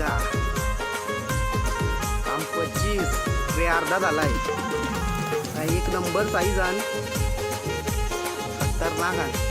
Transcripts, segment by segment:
का? काम पच्चीस. रे अर्धा झाला आहे एक नंबर साईज आण? खतरनाक आहे.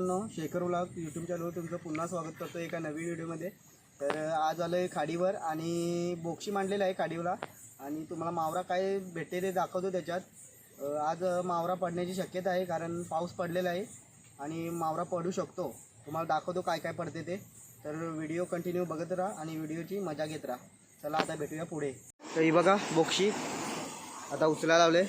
मित्रांनो शेखर उलाग यूट्यूब चॅनलवर तुमचं पुन्हा स्वागत करतो एका नवीन व्हिडिओमध्ये. तर आज आलं आहे खाडीवर आणि बोक्षी मांडलेलं आहे खाडीवला. आणि तुम्हाला मावरा काय भेटते ते दाखवतो त्याच्यात. आज मावरा पडण्याची शक्यता आहे कारण पाऊस पडलेला आहे आणि मावरा पडू शकतो. तुम्हाला दाखवतो काय काय पडते ते. तर व्हिडिओ कंटिन्यू बघत राहा आणि व्हिडिओची मजा घेत राहा. चला आता भेटूया पुढे. तर ही बघा बोक्षी. आता उचलायला लावले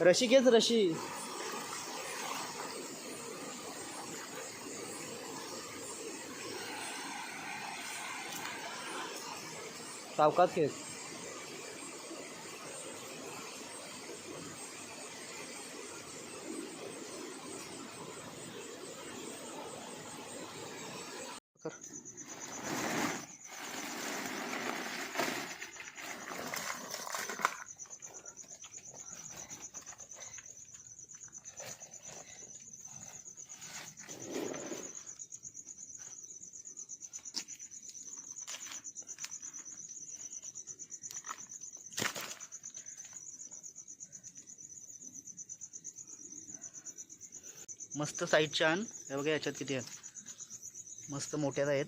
रशिकेच रशी. सावकात खेच मस्त साईजच्या आण. हे बघा याच्यात किती आहेत. मस्त मोठ्यात आहेत.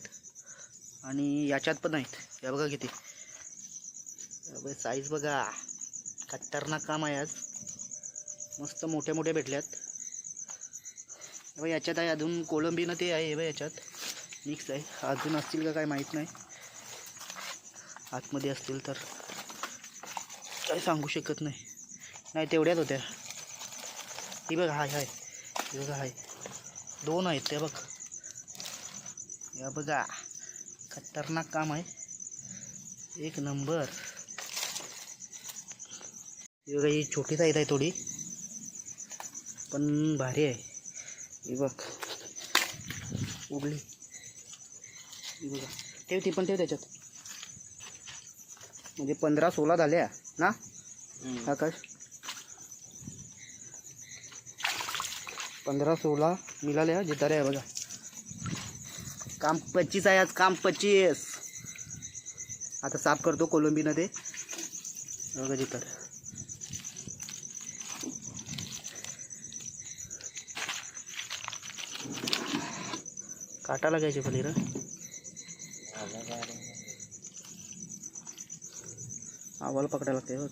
आणि याच्यात पण आहेत. या बघा किती. साईज बघा खतरनाक काम आहे आज. मस्त मोठे मोठे भेटल्यात. बघा याच्यात आहे अजून कोळंबीनं ते आहे बघा याच्यात. मिक्स आहे. अजून असतील का काय माहीत नाही. आतमध्ये असतील तर. काय सांगू शकत नाही. नाही तेवढ्याच होत्या. ही बघा हाय हाय. हे बघा हाय दोन आहेत ते बघ. या बघा. खतरनाक काम आहे. एक नंबर. ही बघा ही छोटी साईज आहे थोडी. पण भारी आहे. ही बघ. उडली. ही बघा. ठेव ती पण ठेव त्याच्यात. म्हणजे पंधरा सोळा झाल्या ना? आकाश? पंधरा सोळा मिळाल्या जितारे आहे बघा. काम पच्चीस आहे आज काम पच्चीस. आता साफ करतो कोलंबीनं ते बघा जितार. काटा लागायचे पनीर आवाल आवाला पकडायला लागते बघ.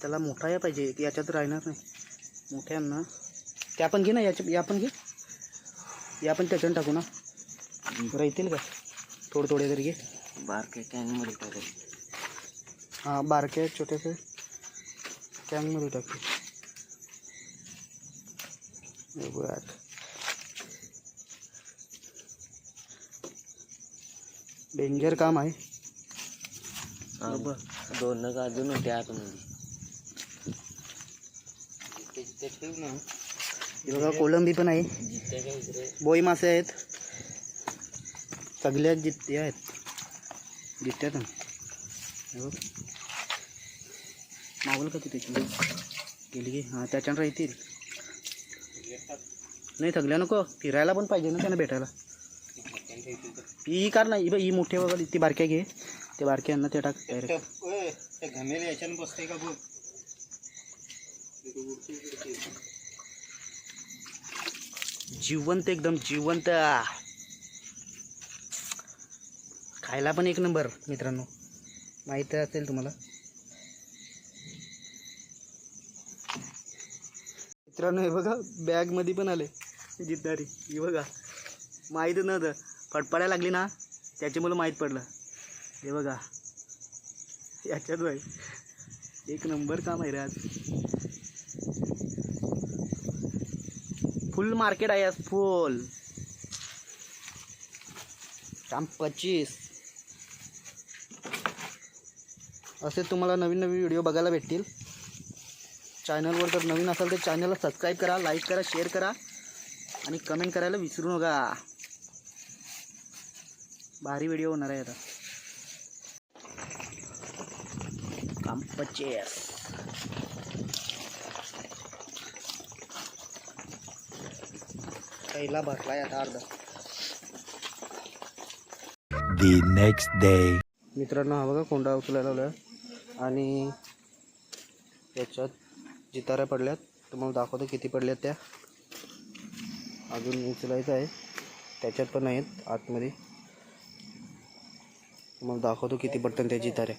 त्याला मोठा या पाहिजे की याच्यात राहणार नाही. मोठ्यांना त्या पण घे ना याच्या या पण घे. या पण त्याच्यानं टाकू ना. राहतील का? थोडे थोडे तरी घे. बारके कॅनमध्ये टाकेल हां बारक्या छोट्यासे कॅनमध्ये टाकते हे बघ डेंजर काम आहे. दोन नग अजून होते आतमध्ये. ते- ते ठेव ना. हे बघा कोलंबी बोई मासे आहेत. सगळ्यात जित्ते आहेत. जित्त्यात बघ. मावल का तिथे गेली की? हाँ, त्याच्यानं राहतील नाही थकल्या नको. फिरायला पण पाहिजे ना त्यांना भेटायला. ही कार नाही. ही मोठी बघा, ती बारक्या घे ते बारक्यांना ते टाक डायरेक्ट बसते का जिवंत एकदम जिवंत. खायला पण एक नंबर मित्रांनो. माहीत असेल तुम्हाला. मित्रांनो हे बघा बॅगमध्ये पण आले. जिद्दारी. हे बघा. माहीत नव्हतं. फटफडायला लागली ना त्याच्यामुळं माहीत पडलं. हे बघा. याच्यात बाई एक नंबर काम आहे रे आज. फुल मार्केट आहे आज फुल. काम पच्चीस. असे तुम्हाला नवीन नवीन व्हिडिओ बघायला भेटतील. चॅनलवर जर नवीन असाल तर चॅनलला सबस्क्राईब करा लाईक करा शेअर करा. आणि कमेंट करायला विसरू नका. भारी व्हिडिओ होणार आहे आता. काम पच्चीस. पहिला भरलाय आता अर्धा. The next day. मित्रांनो हा बघा कोंडा उचलायला लावला आणि याच्यात जिताऱ्या पडल्यात. तुम्हाला दाखवतो किती पडल्यात त्या. अजून उचलायचं आहे. त्याच्यात पण आहेत आतमध्ये. तुम्हाला दाखवतो किती पडतात त्या जिताऱ्या.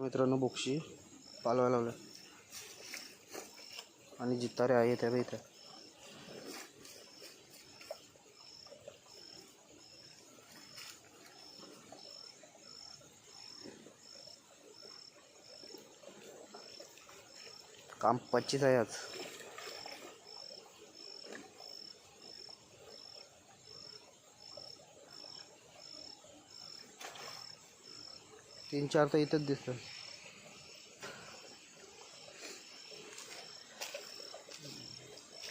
मित्रांनो बोक्षी पालवायला लावलं आणि जिताऱ्या आहेत त्या इथं. काम पच्चीस आहे आज. तीन चार तर इथंच दिसतं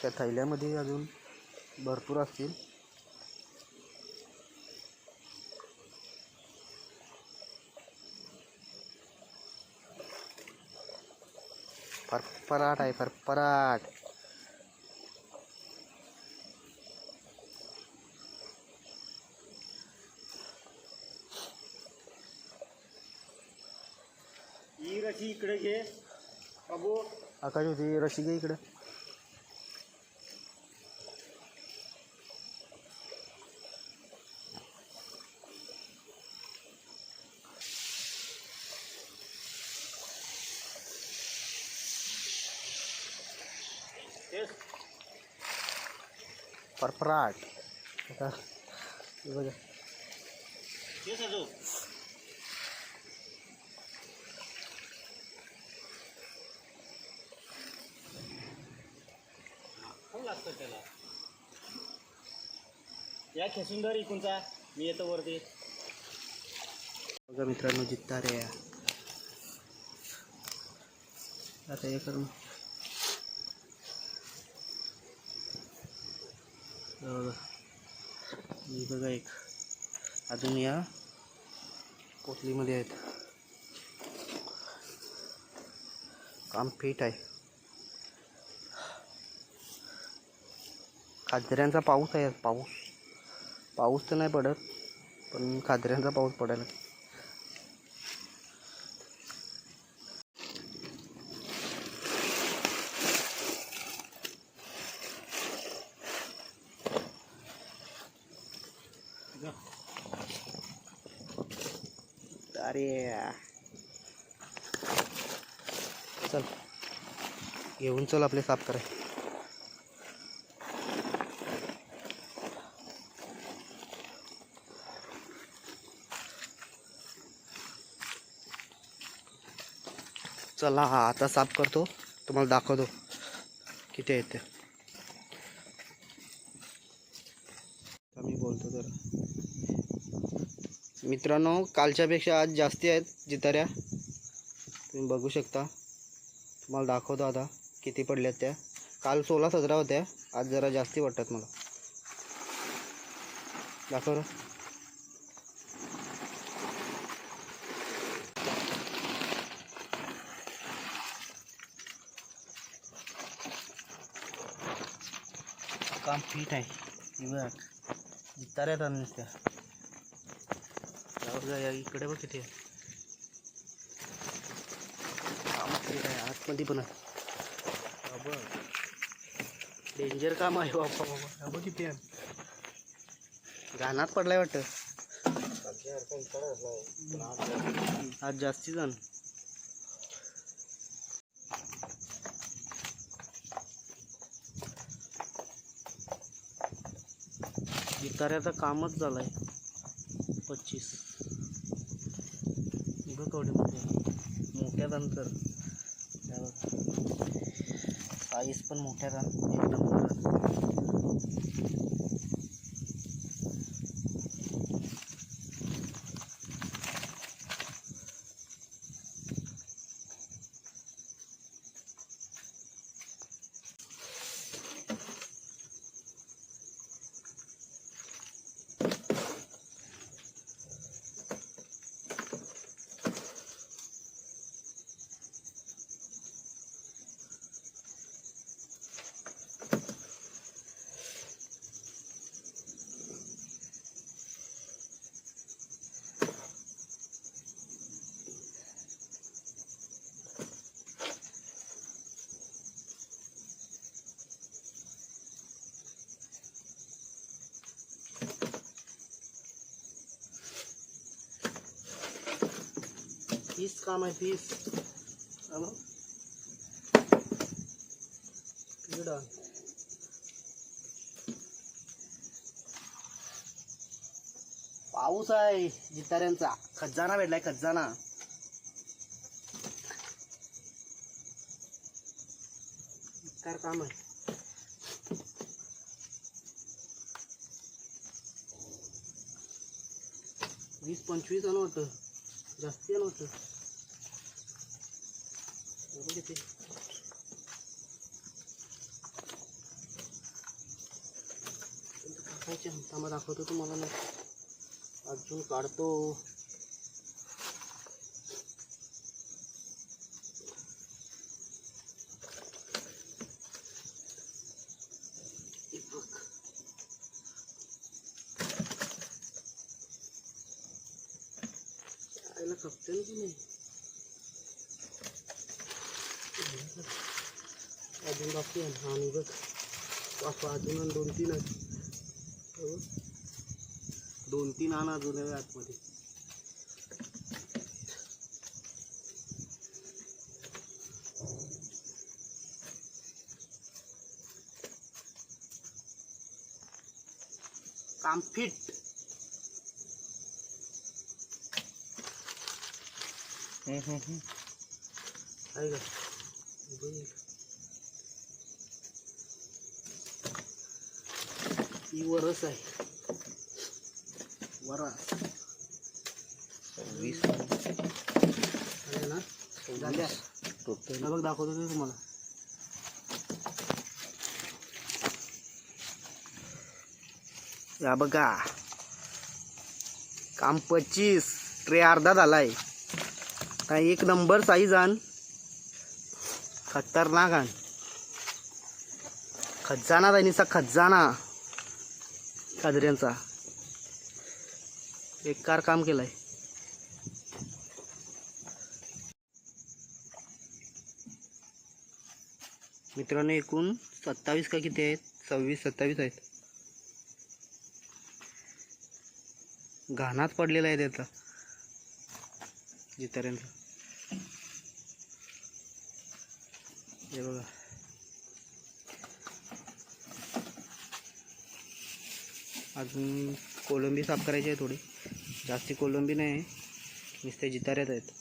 त्या थैल्यामध्ये अजून भरपूर असतील. फरफराट है पर पराठ। रशी इकडे घे बाबू आकाश होती रशी घे इकडं। फरफराट आता बघा. त्याला? या खेचून धर इकूनचा मी येतो वरती. बघा मित्रांनो जित्ता रे आता हे करून. बघा मी बघा एक. अजून या पोटलीमध्ये आहेत. काम फिट आहे. खाजऱ्यांचा पाऊस आहे. आज पाऊस पाऊस तर नाही पडत पण खाजऱ्यांचा पाऊस पडायला अरे चल. घेऊन चल आपले साफ कराय चला हा आता साफ करतो. तुम्हाला दाखवतो किती आहेत ते. मी बोलतो तर मित्रांनो कालच्यापेक्षा आज जास्ती आहेत जिताऱ्या. तुम्ही बघू शकता. तुम्हाला दाखवतो आता किती पडल्यात त्या. काल सोळा सतरा होत्या आज जरा जास्ती वाटतात मला. दाखव काम फिट आहे. हे बघ. जिताऱ्यात इकडे बघ किती आहे. आतमध्ये पण आहे. बाबा डेंजर काम आहे बाबा बाबा हा बघ किती आहे. घाणात पडलाय वाटतं. आज जास्ती जण. जिताऱ्याचं कामच झालं आहे पच्चीस बघ केवढे मोठ्या मोठ्यात अंतर साईज पण मोठ्या रान एक पीस काम आहे पीस पाऊस आहे जिताऱ्यांचा. खजाना भेटलाय खजाना. काम आहे वीस पंचवीस आणू होतं. जास्ती आणू होतं. बघू किती टाकायचे थांबा दाखवतो तुम्हाला ना अजून काढतो. आईला कप्तान की नाही? अजून बाकी हा बघ बापा अजून दोन तीन दोन तीन आणा अजून आतमध्ये काम फिट। आहे. ही वरस आहे वरा वीस ना झाल्या हा बघ. दाखवतो ते तुम्हाला या बघा काम पच्चीस. ट्रे अर्धा झाला आहे काय एक नंबर साईज आण. खतरनाक आण. खजाना जायनीचा खजाना. काजऱ्यांचा एक कार काम केलंय. मित्रांनो एकूण सत्तावीस का किती आहेत? सव्वीस सत्तावीस आहेत. घाणात पडलेला आहे त्याचा जिताऱ्यांचा. हे बघा. अजून कोलंबी साफ करायची आहे थोडी. जास्ती कोलंबी नाही नुसते जिताऱ्यात आहेत.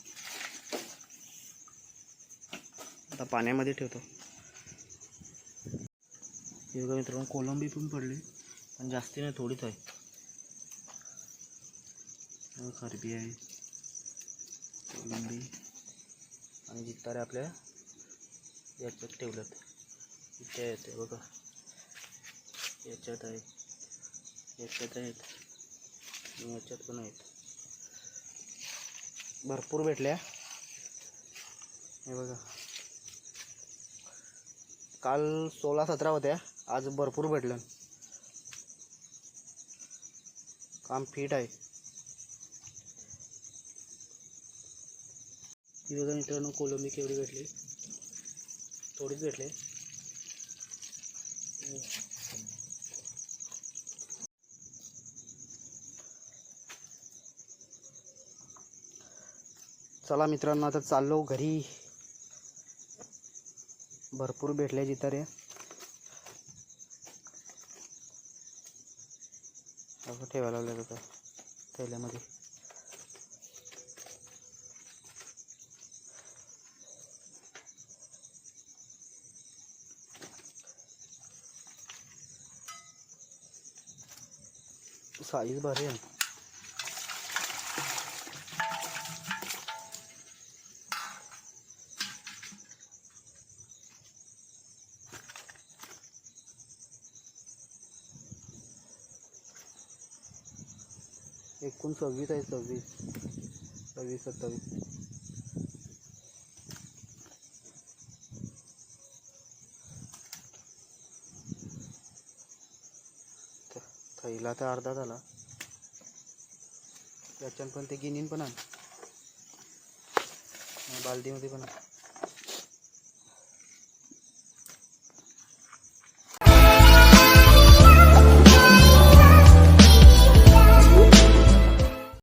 आता पाण्यामध्ये ठेवतो. हे बघा मित्रांनो कोलंबी पण पडली. पण जास्ती नाही थोडीच आहे. खरबी आहे. कोलंबी. आणि जितारे आपल्या याच्यात ठेवल्यात. इथे आहेत बघा. याच्यात आहेत. याच्यात आहेत. याच्यात पण आहेत. भरपूर भेटल्या. हे बघा. काल सोळा सतरा होत्या. आज भरपूर भेटलं काम फिट आहे. ही बघा मित्रांनो कोलंबी केवढी भेटली. थोडीच भेटले. चला मित्रांनो आता चाललो घरी. भरपूर भेटले जितारे असं ठेवायला लागलं तर थैल्यामध्ये साईज भारी आहे. एकूण सव्वीस आहे सव्वीस. सव्वीस सत्तावीस. पहिला तर अर्धा झाला. त्याच्यात पण ते गिनीन पण आण बालदीमध्ये पण आण.